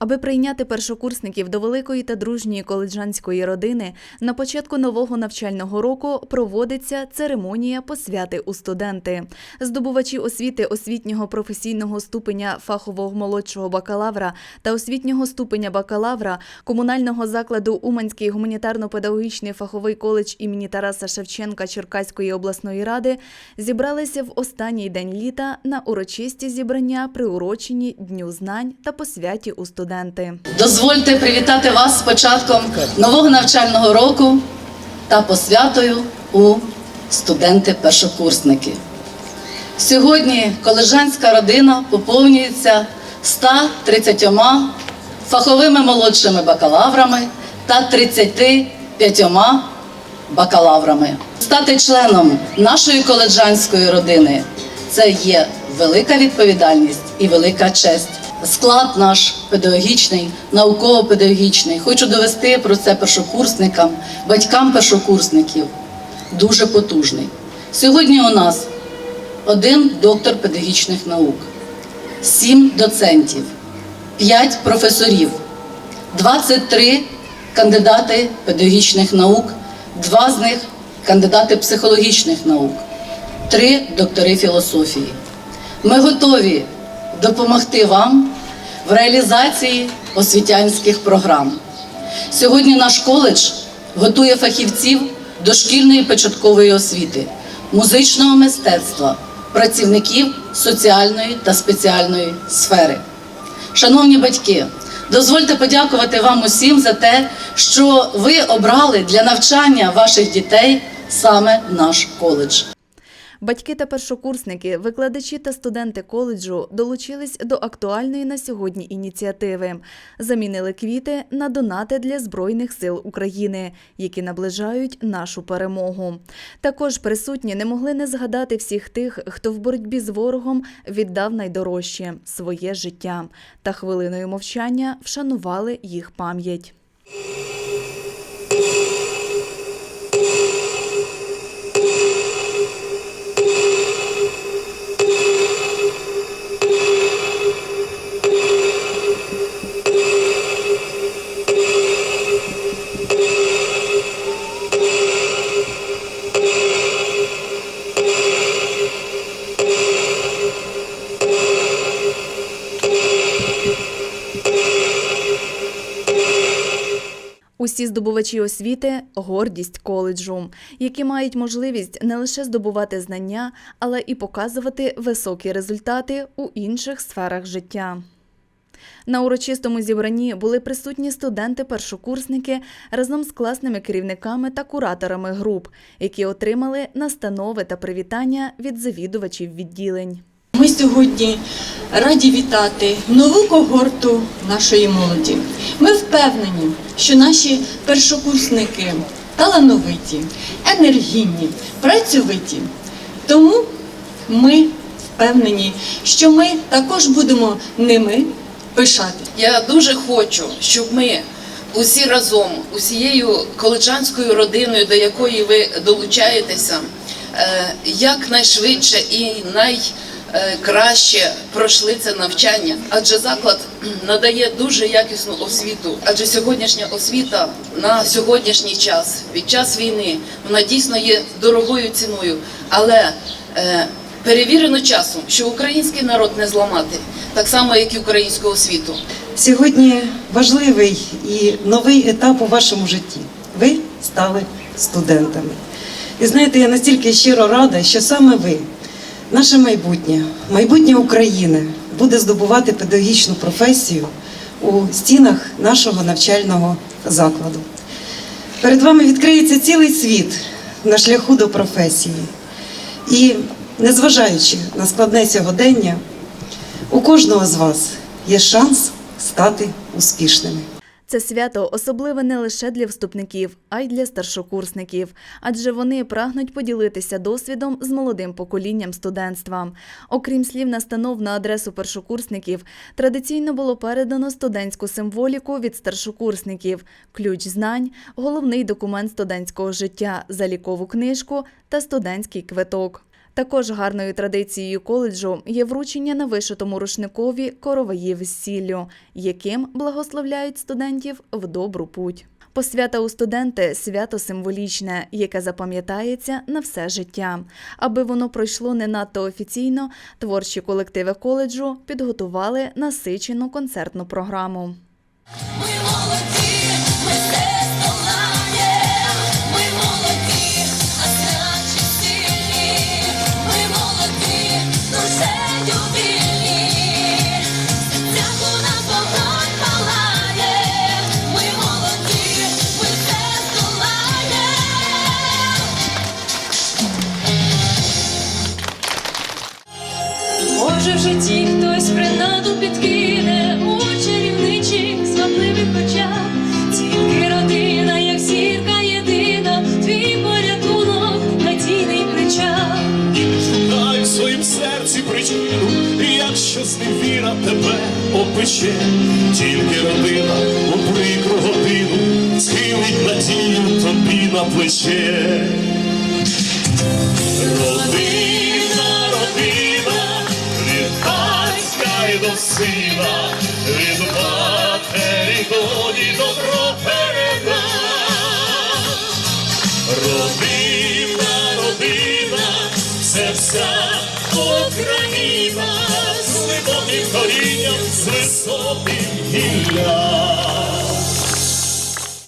Аби прийняти першокурсників до великої та дружньої коледжанської родини, на початку нового навчального року проводиться церемонія посвяти у студенти. Здобувачі освіти освітнього професійного ступеня фахового молодшого бакалавра та освітнього ступеня бакалавра комунального закладу Уманський гуманітарно-педагогічний фаховий коледж імені Тараса Шевченка Черкаської обласної ради зібралися в останній день літа на урочисті зібрання, приурочені Дню знань та посвяті у студенти. Дозвольте привітати вас з початком нового навчального року та посвятою у студенти-першокурсники. Сьогодні колежанська родина поповнюється 130 фаховими молодшими бакалаврами та 35 бакалаврами. Стати членом нашої коледжанської родини це є велика відповідальність і велика честь. Склад наш педагогічний, науково-педагогічний. Хочу довести про це першокурсникам, батькам першокурсників. Дуже потужний. Сьогодні у нас один доктор педагогічних наук, сім доцентів, п'ять професорів, 23 кандидати педагогічних наук, два з них кандидати психологічних наук, три доктори філософії. Ми готові допомогти вам в реалізації освітянських програм. Сьогодні наш коледж готує фахівців дошкільної початкової освіти, музичного мистецтва, працівників соціальної та спеціальної сфери. Шановні батьки, дозвольте подякувати вам усім за те, що ви обрали для навчання ваших дітей саме наш коледж. Батьки та першокурсники, викладачі та студенти коледжу долучились до актуальної на сьогодні ініціативи. Замінили квіти на донати для Збройних сил України, які наближають нашу перемогу. Також присутні не могли не згадати всіх тих, хто в боротьбі з ворогом віддав найдорожче своє життя, та хвилиною мовчання вшанували їх пам'ять. Усі здобувачі освіти гордість коледжу, які мають можливість не лише здобувати знання, але і показувати високі результати у інших сферах життя. На урочистому зібранні були присутні студенти-першокурсники разом з класними керівниками та кураторами груп, які отримали настанови та привітання від завідувачів відділень. Сьогодні раді вітати нову когорту нашої молоді. Ми впевнені, що наші першокурсники талановиті, енергійні, працьовиті. Тому ми впевнені, що ми також будемо ними пишати. Я дуже хочу, щоб ми усі разом, усією коледжанською родиною, до якої ви долучаєтеся, е, якнайшвидше і найкраще пройшли це навчання, адже заклад надає дуже якісну освіту. Адже сьогоднішня освіта на сьогоднішній час, під час війни, вона дійсно є дорогою ціною, але е, перевірено часом, що український народ не зламати, так само як і українську освіту. Сьогодні важливий і новий етап у вашому житті. Ви стали студентами. І знаєте, я настільки щиро рада, що саме ви, наше майбутнє, майбутнє України, буде здобувати педагогічну професію у стінах нашого навчального закладу. Перед вами відкриється цілий світ на шляху до професії. І незважаючи на складне сьогодення, у кожного з вас є шанс стати успішними. Це свято особливе не лише для вступників, а й для старшокурсників, адже вони прагнуть поділитися досвідом з молодим поколінням студентства. Окрім слів настанов на адресу першокурсників, традиційно було передано студентську символіку від старшокурсників, ключ знань, головний документ студентського життя, залікову книжку та студентський квиток. Також гарною традицією коледжу є вручення на вишитому рушникові короваїв з сіллю, яким благословляють студентів в добру путь. Посвята у студенти свято символічне, яке запам'ятається на все життя. Аби воно пройшло не надто офіційно, творчі колективи коледжу підготували насичену концертну програму. Якщо невіра тебе опече, тільки родина у прикру годину схилить надію тобі на плече. Родина,